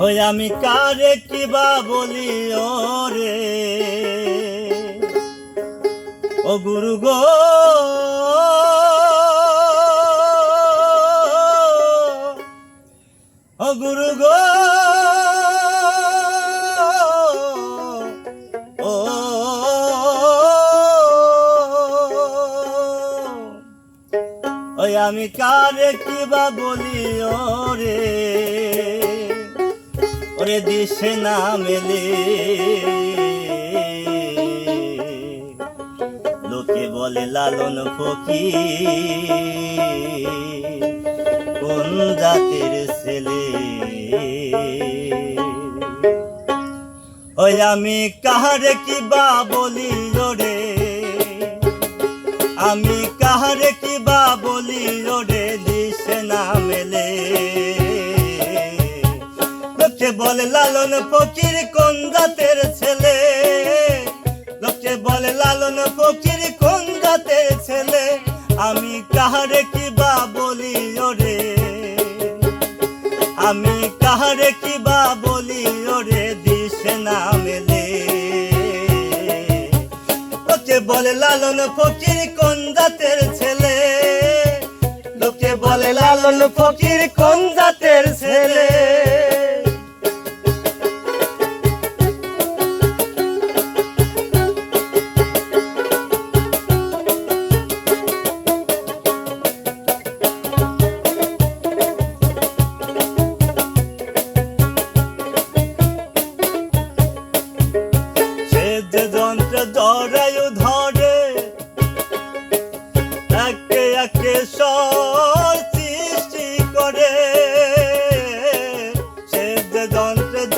হই আমি কারে কিবা বলি, ওরে? ও গুরু গো। ও গুরু গো। আমি কারে কিবা বলি, ওরে? ওরে দিশে না মেলে। লোকে বলে লালন ফকি কোন জাতির ছেলে? ওই আমি কাহারে কিবা বলি ওরে আমি কাহারে কিবা বলি ওরে বলে, লালন ফকির কোন জাতের ছেলে? লোকে বলে, লালন ফকির কোন জাতের ছেলে? আমি কাহারে কি বা বলি ওরে? আমি কাহারে কি বা বলি ওরে? দিশে না মেলে। লোকে বলে, লালন ফকির কোন জাতের ছেলে? লোকে বলে, লালন ফকির কোন জাতের ছেলে?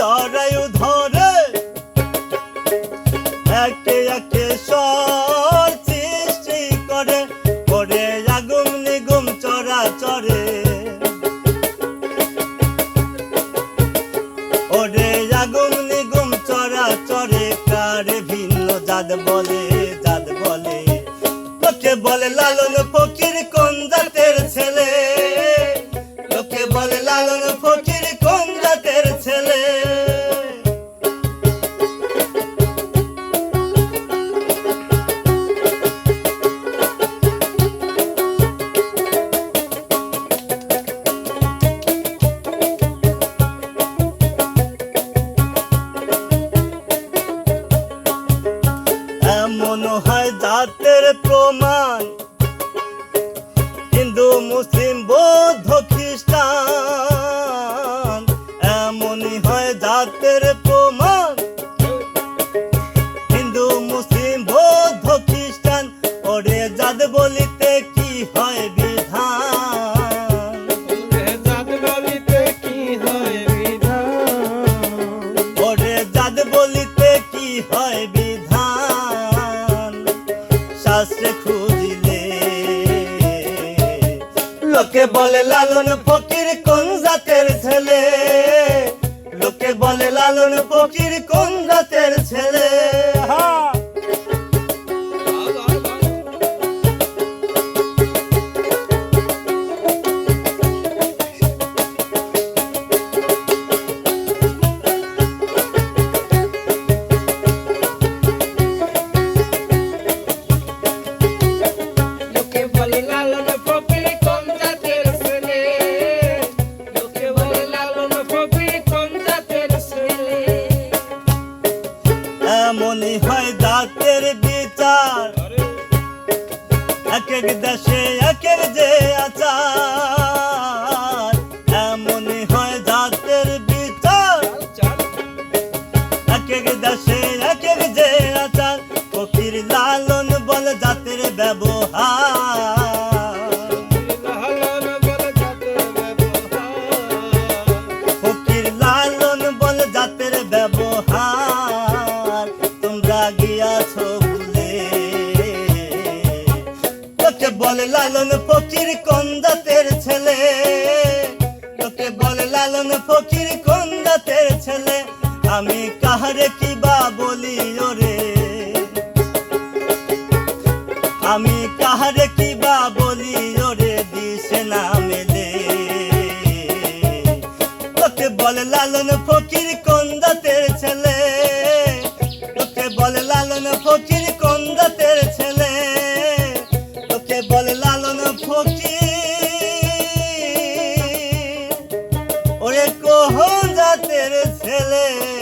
জরায়ু ধরে। একে একে সর সৃষ্টি করে করে আগুন নিগুম চরা চরে কারে ভিন্ন জাত বলে জাত বলে? লোকে বলে লালন জাতের প্রমাণ। হিন্দু মুসলিম বৌদ্ধ খ্রিস্টান এমনই হয় জাতের প্রমাণ। শাস্ত্রে খুঁজিলে। লোকে বলে, লালন ফকির কোন জাতের ছেলে? লোকে বলে, লালন ফকির কোন জাতের ছেলে? এমনই হয় জাতের বিচার। এক এক দেশে এক এক যে আচার। এমনই হয় জাতের বিচার। এক এক দেশে এক এক যে আচার। ফকির লালন বল জাতের ব্যবহার। ফকির কোন ছেলে। তোকে বলে, লালন ফকির কোন ছেলে। আমি কাহারে কিবা বলি ওরে? আমি কাহারে কিবা বলি ওরে, দিশে না মেলে। লোকে বলে, লালন ফকির beleza.